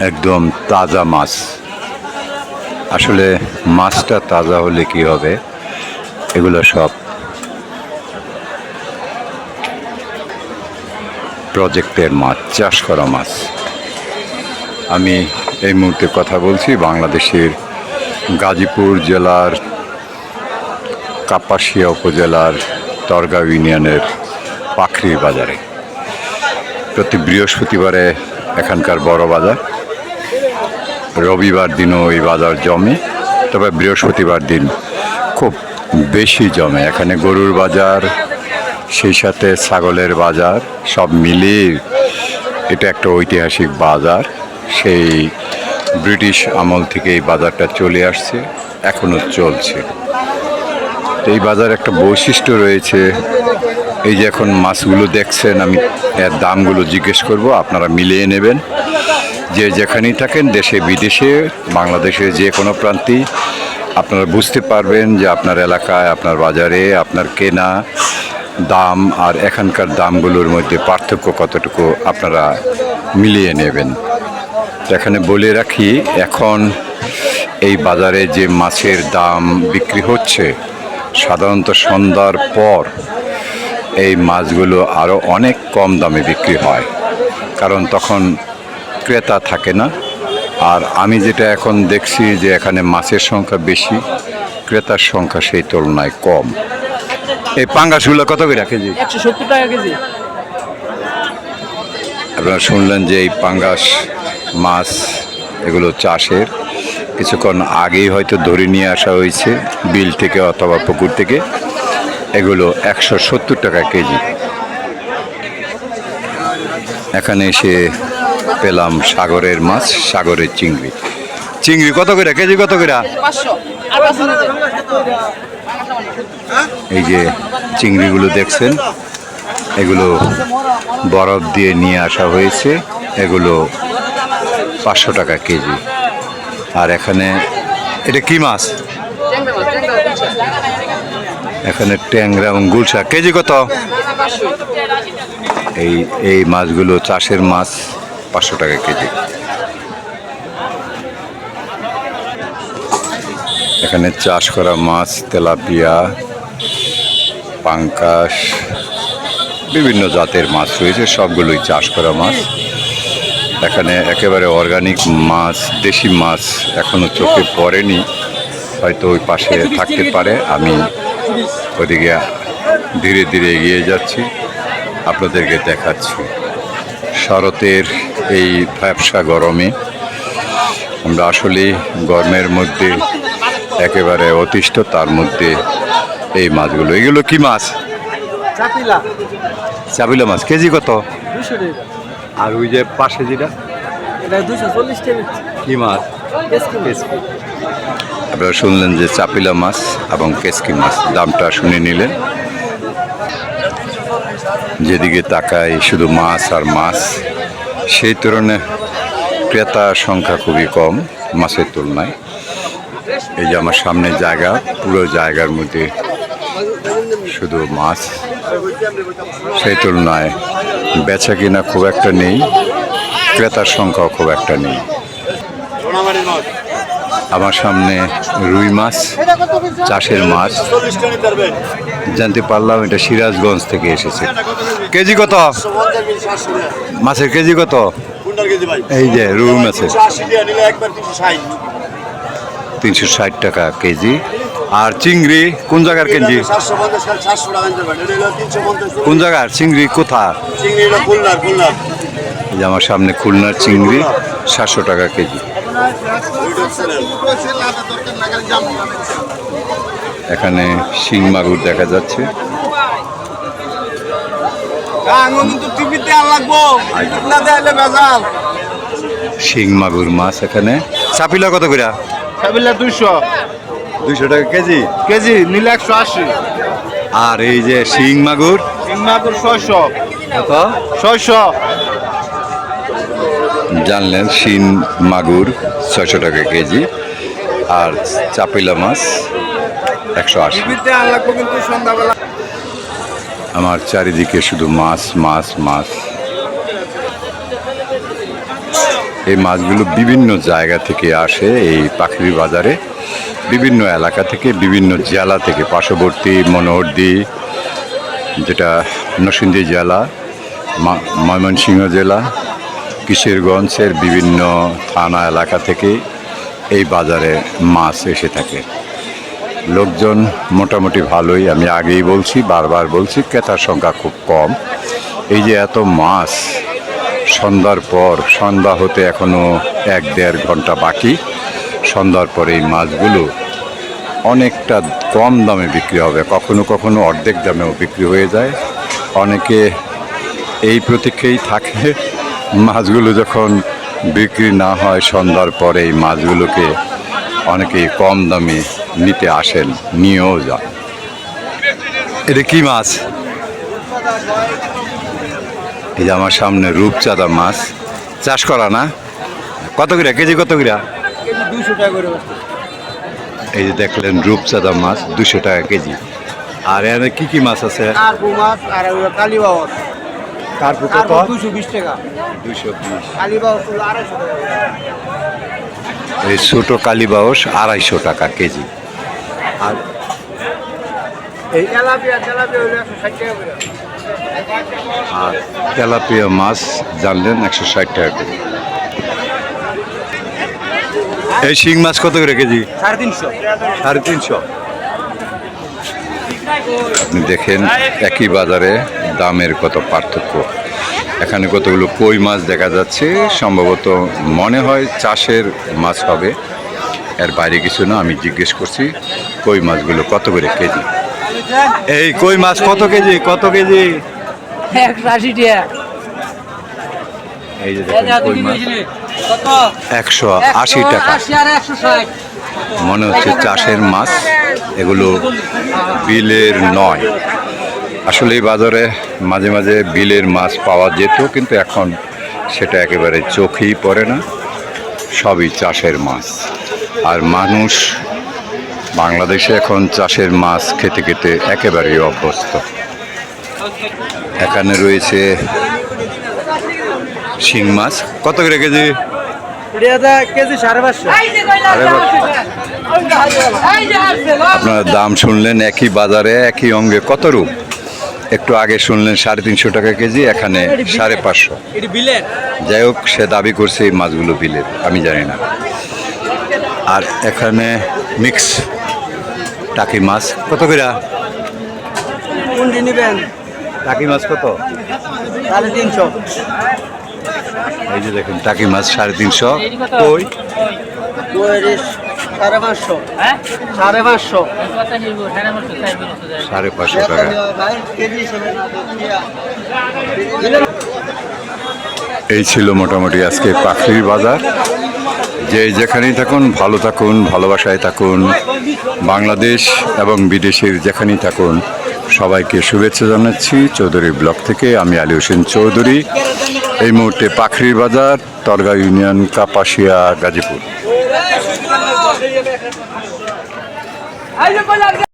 একদম তাজা মাছ। আসলে মাছটা তাজা হলে কি হবে? এগুলো সব প্রজেক্টের মাছ, চাষ করা মাছ। আমি এই মুহূর্তে কথা বলছি বাংলাদেশের গাজীপুর জেলার কাপাসিয়া উপজেলার তরগাঁও ইউনিয়নের পাখরি বাজারে। প্রতি বৃহস্পতিবারে এখানকার বড় বাজার। রবিবার দিনও এই বাজার জমে, তবে বৃহস্পতিবার দিন খুব বেশি জমে। এখানে গরুর বাজার, সেই সাথে ছাগলের বাজার, সব মিলিয়ে এটা একটা ঐতিহাসিক বাজার। সেই ব্রিটিশ আমল থেকে এই বাজারটা চলে আসছে, এখনও চলছে। এই বাজার একটা বৈশিষ্ট্য রয়েছে, এই যে এখন মাছগুলো দেখছেন, আমি এর দামগুলো জিজ্ঞেস করব, আপনারা মিলিয়ে নেবেন। যে যেখানেই থাকেন, দেশে, বিদেশে, বাংলাদেশের যে কোনো প্রান্তেই আপনারা বুঝতে পারবেন যে আপনার এলাকায়, আপনার বাজারে, আপনার কেনা দাম আর এখানকার দামগুলোর মধ্যে পার্থক্য কতটুকু আপনারা মিলিয়ে নেবেন। এখানে বলে রাখি, এখন এই বাজারে যে মাছের দাম বিক্রি হচ্ছে, সাধারণত সন্ধ্যার পর এই মাছগুলো আরও অনেক কম দামে বিক্রি হয়। কারণ তখন ক্রেতা থাকে না। আর আমি যেটা এখন দেখছি যে এখানে মাছের সংখ্যা বেশি ক্রেতার সংখ্যা সেই তুলনায় কম। এই পাঙ্গাসগুলো কত করে কেজি? একশো সত্তর টাকা কেজি। আপনারা শুনলেন যে এই পাঙ্গাস মাছ এগুলো চাষের। কিছুক্ষণ আগেই হয়তো ধরে নিয়ে আসা হয়েছে বিল থেকে অথবা পুকুর থেকে। এগুলো একশো সত্তর টাকা কেজি। এখানে এসে পেলাম সাগরের মাছ সাগরের চিংড়ি। চিংড়ি কত করে? কেজি কত করে? এই যে চিংড়িগুলো দেখছেন এগুলো বরফ দিয়ে নিয়ে আসা হয়েছে এগুলো পাঁচশো টাকা কেজি। আর এখানে এটা কি মাছ? এখানে ট্যাংরা এবং গুলশা কেজি কত? এই এই মাছগুলো চাষের মাছ। পাঁচশো টাকা কেজি। এখানে চাষ করা মাছ, তেলাপিয়া, পাঙ্কাশ, বিভিন্ন জাতের মাছ রয়েছে, সবগুলোই চাষ করা মাছ। এখানে একেবারে অর্গানিক মাছ, দেশি মাছ এখনও চোখে পড়েনি, হয়তো ওই পাশে থাকতে পারে। আমি ওদিকে ধীরে ধীরে এগিয়ে যাচ্ছি, আপনাদেরকে দেখাচ্ছি। শরতের এই ব্যবসা গরমে আমরা আসলে গরমের মধ্যে একেবারে অতিষ্ঠ তার মধ্যে এই মাছগুলো। এগুলো কি মাছ? চাপিলা। মাছ। কেজি কত? আর ওই যে পাশে যেটা? কি মাছ? আপনারা শুনলেন যে চাপিলা মাছ এবং কেসকি মাছ। দামটা শুনে নিলেন। যেদিকে তাকাই, শুধু মাছ আর মাছ, সেই তুলনায় ক্রেতার সংখ্যা খুবই কম মাছের তুলনায়। এই যে আমার সামনে জায়গা, পুরো জায়গার মধ্যে শুধু মাছ, সেই তুলনায় বেচা কিনা খুব একটা নেই, ক্রেতার সংখ্যাও খুব একটা নেই। আমার সামনে রুই মাছ চাষের মাছ। জানতে পারলাম এটা সিরাজগঞ্জ থেকে এসেছে। কেজি কত? মাছের কেজি কত? এই যে রুই মাছের। তিনশো ষাট টাকা কেজি। আর চিংড়ি কোন জায়গার কেজি? কোন জায়গার? চিংড়ি কোথা আমার সামনে খুলনার চিংড়ি সাতশো টাকা কেজি। এখানে শিং মাগুর দেখা যাচ্ছে। শিং মাগুর মাছ এখানে। চাপিলা কত করে? সাবিলা দুইশো। দুইশো টাকা কেজি? কেজি নিলে একশো আশি। আর এই যে শিং মাগুর? ইংমাগুর ছয়শো। কত? ছয়শো। জানলেন শিং মাগুর ছয়শো টাকা কেজি আর চাপিলা মাছ একশো আশি। আমার চারিদিকে শুধু মাছ মাছ মাছ। এই মাছগুলো বিভিন্ন জায়গা থেকে আসে এই পাখির বাজারে বিভিন্ন এলাকা থেকে বিভিন্ন জেলা থেকে পার্শ্ববর্তী মনোহরদি যেটা নরসিংদী জেলা ময়মনসিংহ জেলা কিশোরগঞ্জের বিভিন্ন থানা এলাকা থেকে এই বাজারে মাছ এসে থাকে। লোকজন মোটামুটি ভালোই, আমি আগেই বলছি, বারবার বলছি, ক্রেতার সংখ্যা খুব কম। এই যে এত মাছ, সন্ধ্যার পর, সন্ধ্যা হতে এখনও এক দেড় ঘণ্টা বাকি, সন্ধ্যার পরে এই মাছগুলো অনেকটা কম দামে বিক্রি হবে, কখনো কখনো অর্ধেক দামেও বিক্রি হয়ে যায়। অনেকে এই প্রতীক্ষেই থাকে মাছগুলো যখন বিক্রি না হয় সন্ধ্যার পরে এই মাছগুলোকে অনেকেই কম দামে নিতে আসেন নিয়েও যান। এটা কি মাছ? এই যে আমার সামনে রূপচাঁদা মাছ। চাষ করা না? কত করে? কেজি কত করে? দুশো টাকা এই যে দেখলেন রূপচাঁদা মাছ দুশো টাকা কেজি। আর এখানে কি কি মাছ আছে? আর কার্পু কত দুশো বিশ টাকা। দুশো বিশ। এই ছোটো কালীবাউস আড়াইশো টাকা কেজি। আর এই করে। আর তেলাপিয়া মাছ জানলেন একশো ষাট টাকা কেজি। এই শিং মাছ কত করে কেজি? সাড়ে তিনশো। সাড়ে তিনশো। আপনি দেখেন একই বাজারে দামের কত পার্থক্য? এখানে কতগুলো কই মাছ দেখা যাচ্ছে? সম্ভবত মনে হয় চাষের মাছ হবে। এর বাইরে কিছু না আমি জিজ্ঞেস করছি কই মাছগুলো কত করে কেজি? এই কই মাছ কত কেজি? কত কেজি? একশো আশি টাকা। এই যে কই মাছ। একশো আশি টাকা। মনে হচ্ছে চাষের মাছ এগুলো বিলের নয়। আসলে এই বাজারে মাঝে মাঝে বিলের মাছ পাওয়া যেত কিন্তু এখন সেটা একেবারে চোখেই পড়ে না। সবই চাষের মাছ। আর মানুষ বাংলাদেশে এখন চাষের মাছ খেতে খেতে একেবারেই অভ্যস্ত। এখানে রয়েছে শিং মাছ। কত করে কেজি? আপনারা দাম শুনলেন একই বাজারে একই অঙ্গে। কত রূপ? একটু আগে শুনলেন সাড়ে তিনশো টাকা কেজি এখানে সাড়ে পাঁচশো। যাই হোক সে দাবি করছে এই মাছগুলো বিলের আমি জানি না। আর এখানে মিক্স টাকি মাছ কত করে? কোনটি নেবেন। টাকি মাছ কত? সাড়ে তিনশো। এই যে দেখুন টাকি মাছ সাড়ে তিনশো। কই? সাড়ে পাঁচশো। হ্যাঁ? সাড়ে পাঁচশো। সাড়ে পাঁচশো টাকা। এই ছিল মোটামুটি আজকে পাখির বাজার। যে যেখানেই থাকুন ভালো থাকুন ভালোবাসায় থাকুন। বাংলাদেশ এবং বিদেশের যেখানেই থাকুন সবাইকে শুভেচ্ছা জানাচ্ছি। চৌধুরী ব্লক থেকে আমি আলী হোসেন চৌধুরী। এই মুহূর্তে পাখির বাজার তরগা ইউনিয়ন কাপাসিয়া গাজীপুর। ஐயோ கொள்ளாது